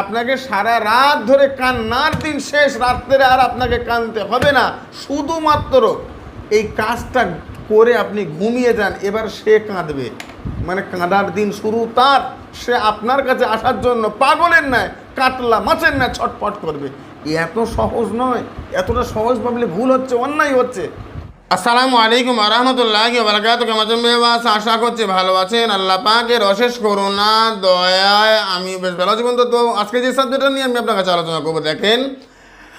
আপনাকে সারা রাত ধরে কান্নার দিন শেষ রাত্রে আর আপনাকে কানতে হবে না। শুধুমাত্র এই কাজটা করে আপনি ঘুমিয়ে যান, এবার সে কাঁদবে। মানে কাঁদার দিন শুরু তার, সে আপনার কাছে আসার জন্য পাগলের নয় কাটলা মাছের না ছটফট করবে। এত সহজ নয়, এতটা সহজ ভাবলে ভুল হচ্ছে, অন্যায় হচ্ছে। আসসালামু আলাইকুম আরহামতুল্লাহ বারাকাত কেমন মেবাস আশা করছি ভালো আছেন। আল্লাহ পাকের অশেষ করুণা, দয়ায় আমি বেশ ভালো আছি বন্ধু। তো আজকে যে সাবজেক্টটা নিয়ে আমি আপনার কাছে আলোচনা করব, দেখেন।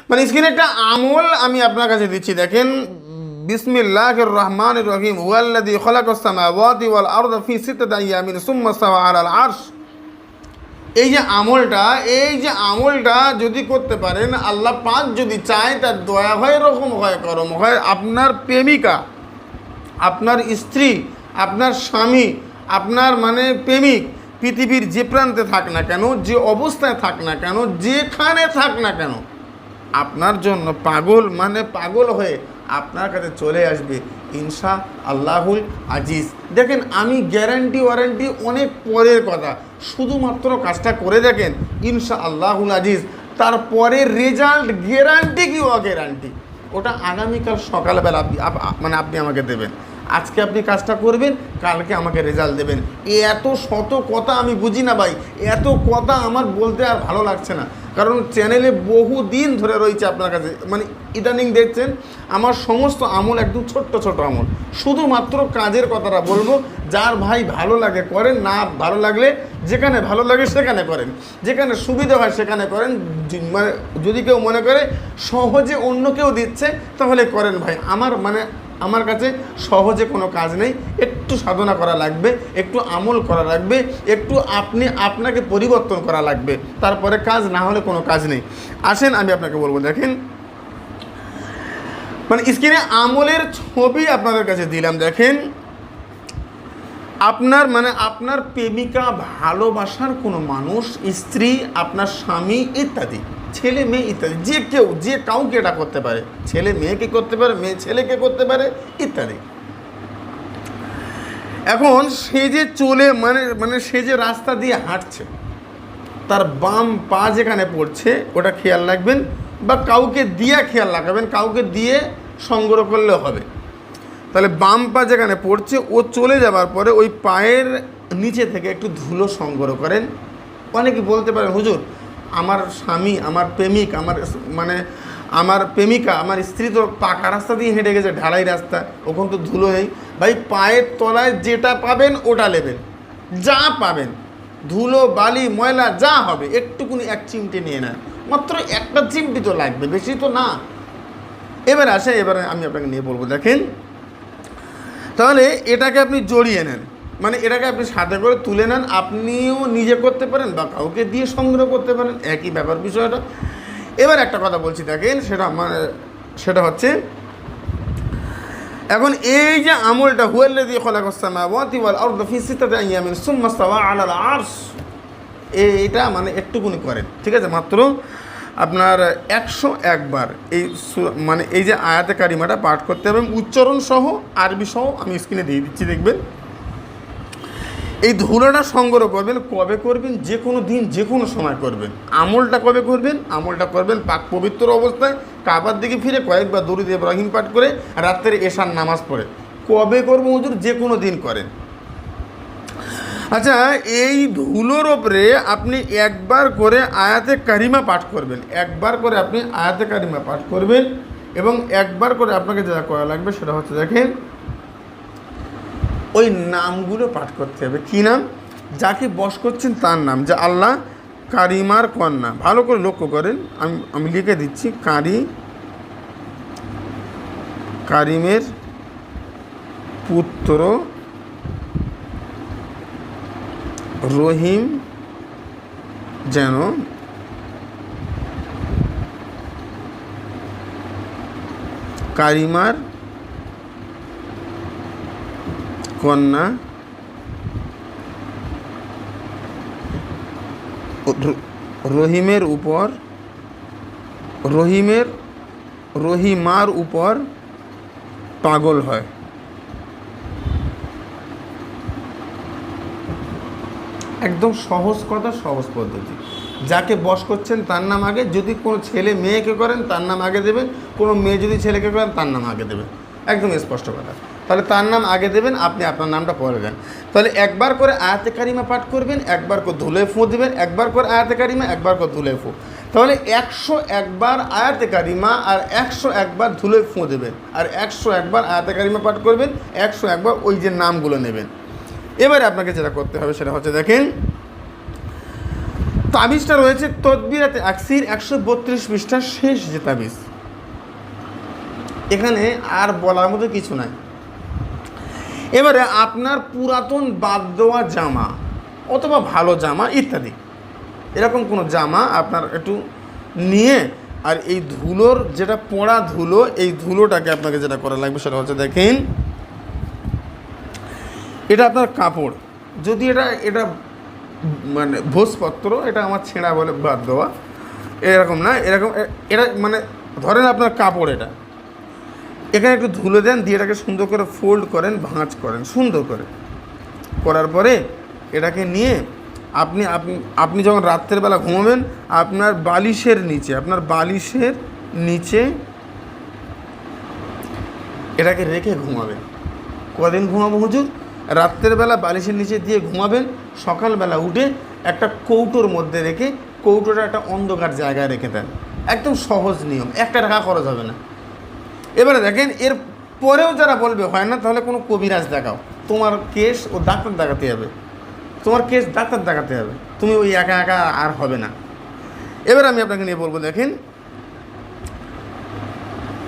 মানে স্ক্রিনে একটা আমল আমি আপনার কাছে দিচ্ছি, দেখেন। বিসমিল্লাহ রহমান রহিম। ওয়াল্লাদি খলাকামাওয়াতি ওয়াল আরদ ফি সিত্তাতি আইয়ামিন সুম্মা সাওয়া আলাল আরশ। এই যে আমলটা, এই যে আমলটা যদি করতে পারেন, আল্লাহ পাক যদি চায় তার দয়া হয় এরকম হয়, করম হয়, আপনার প্রেমিকা, আপনার স্ত্রী, আপনার স্বামী, আপনার মানে প্রেমিক, পৃথিবীর যে প্রান্তে থাক না কেন, যে অবস্থায় থাক না কেন, যেখানে থাক না কেন, আপনার জন্য পাগল মানে পাগল হয়ে আপনার কাছে চলে আসবে। ইনশা আল্লাহুল আজিজ। দেখেন, আমি গ্যারান্টি ওয়ারেন্টি অনেক পরের কথা। শুধুমাত্র কাজটা করে দেখেন, ইনশা আল্লাহুল আজিজ। তারপরে রেজাল্ট গ্যারান্টি কি? অগ্যারান্টি ওটা আগামীকাল সকালবেলা আপনি, আপ- আপ- মানে আপনি আমাকে দেবেন। আজকে আপনি কাজটা করবেন, কালকে আমাকে রেজাল্ট দেবেন। এত শত কথা আমি বুঝি না ভাই এত কথা আমার বলতে আর ভালো লাগছে না। কারণ চ্যানেলে বহু দিন ধরে রয়েছে আপনার কাছে মানে ইদানিং দেখছেন, আমার সমস্ত আমল একদম ছোট্ট ছোট আমল। শুধুমাত্র কাজের কথাটা বলব, যার ভাই ভালো লাগে করেন, না ভালো লাগলে যেখানে ভালো লাগে সেখানে করেন। যেখানে সুবিধা হয় সেখানে করেন মানে যদি কেউ মনে করে সহজে অন্য কেউ দিচ্ছে, তাহলে করেন ভাই। আমার মানে আমার কাছে সহজে কোনো কাজ নেই। একটু সাধনা করা লাগবে, একটু আমল করা লাগবে, একটু আপনি আপনাকে পরিবর্তন করা লাগবে। তারপরে কাজ না হলে কোনো কাজ নেই। আসেন, আমি আপনাকে বলব, দেখেন। মানে স্ক্রিনে আমলের ছবি আপনাদের কাছে দিলাম, দেখেন। আপনার মানে আপনার প্রেমিকা ভালোবাসার কোনো মানুষ, স্ত্রী, আপনার স্বামী, ইত্যাদি। ছেলে মেয়ে ইত্যাদি, যে কেউ, যে কাউকে এটা করতে পারে। ছেলে মেয়েকে করতে পারে, মেয়ে ছেলেকে করতে পারে, ইত্যাদি। এখন সে যে চলে মানে মানে সে যে রাস্তা দিয়ে হাঁটছে, তার বাম পা যেখানে পড়ছে, ওটা খেয়াল রাখবেন, বা কাউকে দিয়ে খেয়াল রাখাবেন, কাউকে দিয়ে সংগ্রহ করলে হবে। তাহলে বাম পা যেখানে পড়ছে, ও চলে যাবার পরে ওই পায়ের নিচে থেকে একটু ধুলো সংগ্রহ করেন। অনেকে বলতে পারেন, হুজুর আমার স্বামী, আমার প্রেমিক, আমার মানে আমার প্রেমিকা, আমার স্ত্রী তো পাকা রাস্তা দিয়ে হেঁটে গেছে, ঢালাই রাস্তা, ওখান তো ধুলো নেই। ভাই, পায়ের তলায় যেটা পাবেন, ওটা নেবেন। যা পাবেন, ধুলো, বালি, ময়লা, যা হবে, একটুকুনি এক চিমটে নিয়ে নেন। মাত্র একটা চিমটি তো লাগবে, বেশি তো না। এবার আসে এবারে আমি আপনাকে নিয়ে বলব, দেখেন। তাহলে এটাকে আপনি জড়িয়ে নেন। মানে এটাকে আপনি সাথে করে তুলে নেন, আপনিও নিজে করতে পারেন বা কাউকে দিয়ে সংগ্রহ করতে পারেন, একই ব্যাপার বিষয়টা। এবার একটা কথা বলছি, দেখেন, সেটা আমার, সেটা হচ্ছে, এখন এই যে আমলটা হুয়াল্লা দিয়ে খোলাকসামা ওয়াতিওয়াল আর এইটা মানে একটুকুনি করেন, ঠিক আছে? মাত্র আপনার একশো একবার এই মানে এই যে আয়াতে কারিমাটা পাঠ করতে হবে উচ্চারণ সহ আরবি সহ আমি স্ক্রিনে দিয়ে দিচ্ছি, দেখবেন। এই ধুলোটা সংগ্রহ করবেন, কবে করবেন, যে কোনো দিন, যে কোনো সময় করবেন। আমলটা কবে করবেন? আমলটা করবেন পাক পবিত্র অবস্থায়, কাবার দিকে ফিরে কয়েকবার দরুদ ইব্রাহিম পাঠ করে রাত্রে এশার নামাজ পড়ে। কবে করব হুজুর? যে কোনো দিন করেন। আচ্ছা এই ধুলোর ওপরে আপনি একবার করে আয়াতে কারিমা পাঠ করবেন। একবার করে আপনি আয়াতে কারিমা পাঠ করবেন এবং একবার করে আপনাকে যা করা লাগবে সেটা হচ্ছে দেখেন ওই নামগুলো পাঠ করতে হবে। কী নাম? যাকে বস করছেন তার নাম। যে আল্লাহ কারিমার কন্যা ভালো করে লক্ষ্য করেন। আমি আমি লিখে দিচ্ছি, কারি, কারিমের পুত্র রহিম যেন কারিমার কন্যা। রহিমের উপর, রহিমের, রহিমার উপর পাগল হয়। একদম সহজ কথা, সহজ পদ্ধতি। যাকে বস করছেন, তার নাম আগে। যদি কোনো ছেলে মেয়েকে করেন, তার নাম আগে দেবেন। কোনো মেয়ে যদি ছেলেকে করেন, তার নাম আগে দেবেন। একদম স্পষ্ট কথা। তাহলে তার নাম আগে দেবেন, আপনি আপনার নামটা পরে দেন তাহলে একবার করে আয়াতে কারিমা পাঠ করবেন, একবার করে ধুলে ফু দেবেন, একবার করে আয়াতে কারিমা, একবার করে ধুলে ফু। তাহলে একশো একবার আয়াতে কারিমা আর একশো একবার ধুলে ফু দেবেন। আর একশো একবার আয়াতে কারিমা পাঠ করবেন, একশো একবার ওই যে নামগুলো নেবেন। এবারে আপনাকে যেটা করতে হবে সেটা হচ্ছে দেখেন, তাবিজটা রয়েছে তদবিরাতে আকসির একশো বত্রিশ পৃষ্ঠার শেষ যে তাবিজ। এখানে আর বলার মতো কিছু নাই। এবারে আপনার পুরাতন বাদ দেওয়া জামা অথবা ভালো জামা ইত্যাদি। এরকম কোনো জামা আপনার একটু নিয়ে আর এই ধুলোর যেটা পোড়া ধুলো, এই ধুলোটাকে আপনাকে যেটা করা লাগবে সেটা হচ্ছে দেখেন, এটা আপনার কাপড়। যদি এটা এটা মানে ভোজপত্র, এটা আমার ছেঁড়া বলে বাদ দেওয়া, এরকম না, এরকম এটা মানে ধরেন আপনার কাপড় এটা। এখানে একটু ধুলো দেন, দিয়ে এটাকে সুন্দর করে ফোল্ড করেন, ভাঁজ করেন, সুন্দর করে। করার পরে এটাকে নিয়ে আপনি আপনি আপনি যখন রাত্রের বেলা ঘুমাবেন, আপনার বালিশের নিচে, আপনার বালিশের নিচে এটাকে রেখে ঘুমাবেন। কদিন ঘুমাবো হুজুর? রাত্রের বেলা বালিশের নিচে দিয়ে ঘুমাবেন, সকালবেলা উঠে একটা কৌটোর মধ্যে রেখে কৌটোটা একটা অন্ধকার জায়গায় রেখে দেন। একদম সহজ নিয়ম, একটা টাকা খরচ হবে না। এবারে দেখেন, এর পরেও যারা বলবে, হয় না, তাহলে কোনো কবিরাজ দেখাও। তোমার কেস ও ডাক্তার দেখাতে হবে। তোমার কেস ডাক্তার দেখাতে হবে। তুমি ওই একা একা আর হবে না। এবার আমি আপনাকে নিয়ে বলব, দেখেন,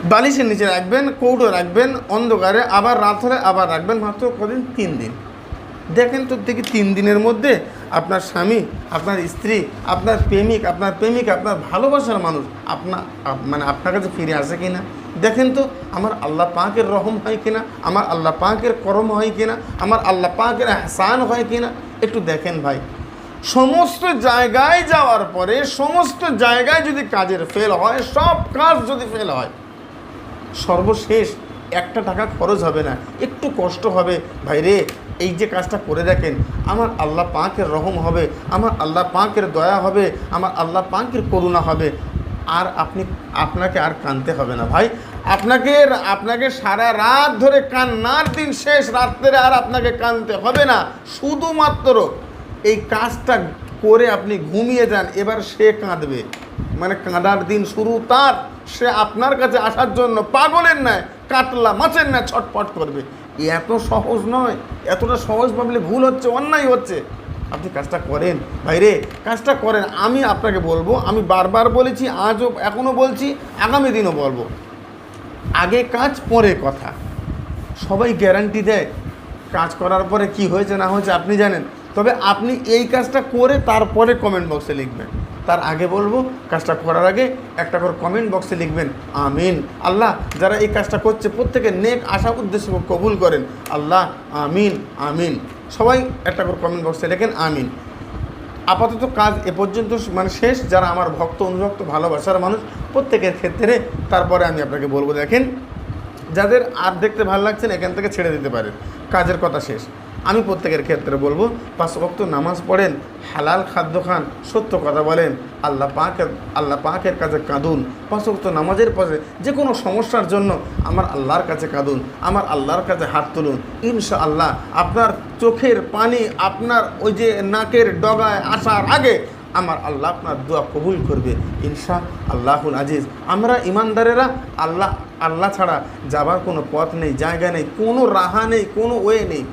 বালিশের নিচে রাখবেন, কৌটো রাখবেন, অন্ধকারে আবার রাত হলে আবার রাখবেন মাত্র কদিন? তিন দিন। দেখেন তো দেখি তিন দিনের মধ্যে আপনার স্বামী, আপনার স্ত্রী, আপনার প্রেমিক আপনার প্রেমিক, আপনার ভালোবাসার মানুষ আপনার মানে আপনার কাছে ফিরে আসে কি না দেখেন তো, আমার আল্লাহ পাকের রহম হয় কিনা? আমার আল্লাহ পাকের করম হয় কিনা? আমার আল্লাহ পাকের হাসান হয় কিনা? একটু দেখেন ভাই। সমস্ত জায়গায় যাওয়ার পরে, সমস্ত জায়গায় যদি কাজের ফেল হয়, সব কাজ যদি ফেল হয়, সর্বশেষ একটা টাকা খরচ হবে না। একটু কষ্ট হবে। ভাই রে, এই যে কাজটা করে দেখেন, আমার আল্লাহ পাকের রহম হবে, আমার আল্লাহ পাকের দয়া হবে, আমার আল্লাহ পাকের করুণা হবে। আর আপনি, আপনাকে আর কানতে হবে না ভাই। আপনাকে আপনাকে সারা রাত ধরে কান্নার দিন শেষ রাত্রে আর আপনাকে কানতে হবে না। শুধুমাত্র এই কাজটা করে আপনি ঘুমিয়ে যান, এবার সে কাঁদবে। মানে কাঁদার দিন শুরু তার, সে আপনার কাছে আসার জন্য পাগলের নয় কাতলা মাছের ন্যায় ছটপট করবে। এত সহজ নয়, এতটা সহজ ভাবলে ভুল হচ্ছে, অন্যায় হচ্ছে। আপনি কাজটা করেন। ভাইরে, কাজটা করেন। আমি আপনাকে বলব, আমি বারবার বলেছি, আজও এখনও বলছি, আগামী দিনও বলব। আগে কাজ, পরে কথা। সবাই গ্যারান্টি দেয়, কাজ করার পরে কি হয়েছে, না হয়েছে, আপনি জানেন। তবে আপনি এই কাজটা করে তারপরে কমেন্ট বক্সে লিখবেন। তার আগে বলব, কাজটা করার আগে একটা করে কমেন্ট বক্সে লিখবেন, আমিন। আল্লাহ, যারা এই কাজটা করছে প্রত্যেকে নেক আশা, উদ্দেশ্য কবুল করেন। আল্লাহ, আমিন আমিন। সবাই একটা করে কমেন্ট বক্সে লেখেন, আমিন। আপাতত কাজ এ পর্যন্ত মানে শেষ। যারা আমার ভক্ত, অনুভক্ত, ভালোবাসার মানুষ, প্রত্যেকের ক্ষেত্রে তারপরে আমি আপনাকে বলব, দেখেন, যাদের আর দেখতে ভালো লাগছে না, এখান থেকে ছেড়ে দিতে পারেন। কাজের কথা শেষ। আমি প্রত্যেকের ক্ষেত্রে বলব, পাঁচ ভক্ত নামাজ পড়েন, হালাল খাদ্য খান, সত্য কথা বলেন, আল্লাহ পাকের আল্লাহ পাকের কাছে কাঁদুন। পাঁচ ভক্ত নামাজের পরে যে কোনো সমস্যার জন্য আমার আল্লাহর কাছে কাঁদুন, আমার আল্লাহর কাছে হাত তুলুন। ইনশা আল্লাহ আপনার চোখের পানি, আপনার ওই যে নাকের ডগায় আসার আগে আমার আল্লাহ আপনার দোয়া কবুল করবে। ইনশা আল্লাহুল আজিজ, আমরা ইমানদারেরা আল্লাহ আল্লাহ ছাড়া যাবার কোনো পথ নেই, জায়গা নেই, কোনো রাহা নেই, কোনো ওয়ে নেই।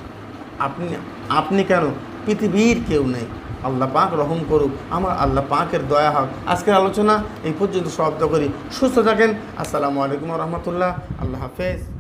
আপনি আপনি কেন? পৃথিবীর কেউ নেই। আল্লাহ পাক রহম করুক, আমার আল্লাহ পাকের দয়া হোক। আজকের আলোচনা এই পর্যন্ত শব্দ করি। সুস্থ থাকেন। আসসালামু আলাইকুম রহমতুল্লাহ। আল্লাহ হাফেজ।